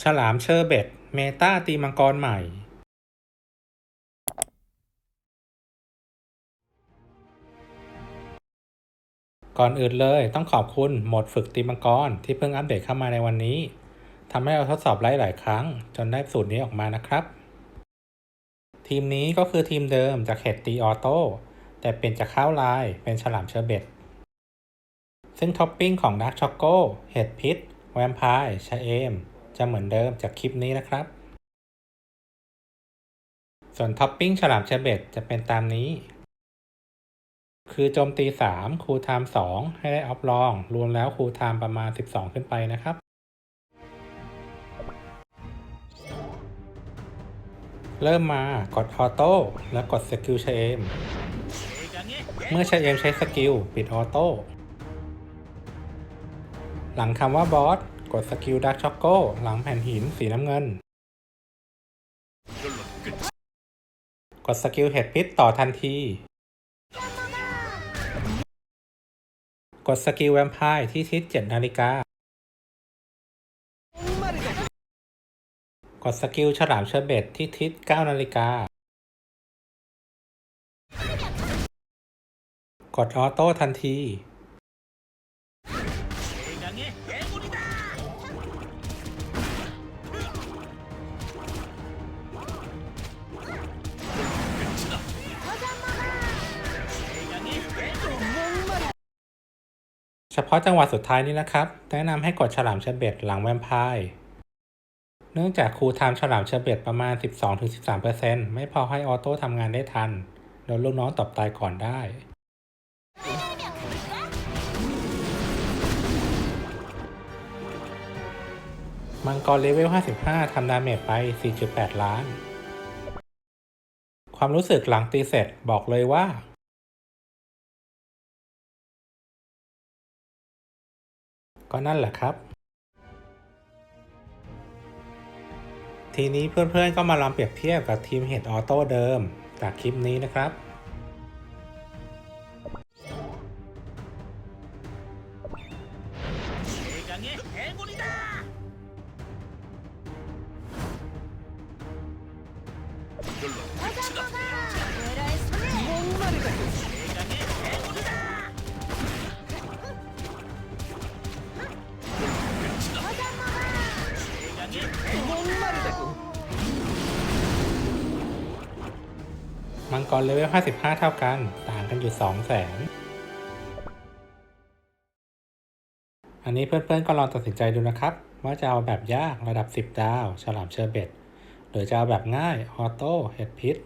ฉลามเชอร์เบตเมตาตีมังกรใหม่ก่อนอื่นเลยต้องขอบคุณโหมดฝึกตีมังกรที่เพิ่งอัปเดตเข้ามาในวันนี้ทำให้เราทดสอบไล่หลายครั้ง จนได้สูตรนี้ออกมานะครับ ทีมนี้ก็คือทีมเดิมจากเห็ดตีออโต้แต่เปลี่ยนจากข้าวลายเป็นฉลามเชอร์เบตซึ่งท็อปปิ้งของดาร์กช็อกโกเห็ดพิษ แวมไพร์ชาเอม จะเหมือนเดิมจากคลิปนี้นะครับ ส่วนท็อปปิ้งฉลามเชเบตจะเป็นตามนี้ คือโจมตี 3 คูลไทม์2ให้ได้ออฟลอง รวมแล้วคูลไทม์ประมาณ 12 ขึ้นไปนะครับเริ่มมากดออโต้แล้วกดสกิลชเอมเมื่อชเอมใช้สกิลปิดออโต้ หลังคำว่าบอสกดสกิลดักช็อกโกหลังแผ่นหินสีน้ำเงิน กดสกิลเห็ดพิษต่อทันที กดสกิลแวมไพร์ที่ทิศ7นาฬิกา กดสกิลฉลามเชอร์เบตที่ทิศ9นาฬิกา กดออโต้ทันที เฉพาะจังหวะสุดท้ายนี้นะครับ แนะนำให้กดฉลามเชเบตหลังแวมไพร์เนื่องจากครูทม์ฉลามเชเบตประมาณ 12-13%ไม่พอให้ออโต้ทำงานได้ทัน โดนลูกน้องตบตายก่อนได้ มังกรเลเวล 55 ทำดาเมจไป 4.8 ล้าน ความรู้สึกหลังตีเสร็จบอกเลยว่า ก็นั่นแหละครับ ทีนี้เพื่อนๆก็มาลองเปรียบเทียบกับทีมเฮดออโต้เดิม จากคลิปนี้นะครับ มังกรเลเวล 55 เท่ากัน ต่างกันอยู่ 2 แสน อันนี้เพื่อนๆก็ลองตัดสินใจดูนะครับ ว่าจะเอาแบบยากระดับ 10 ดาว ฉลามเชอร์เบต หรือจะเอาแบบง่ายออโต้เห็ดพิษ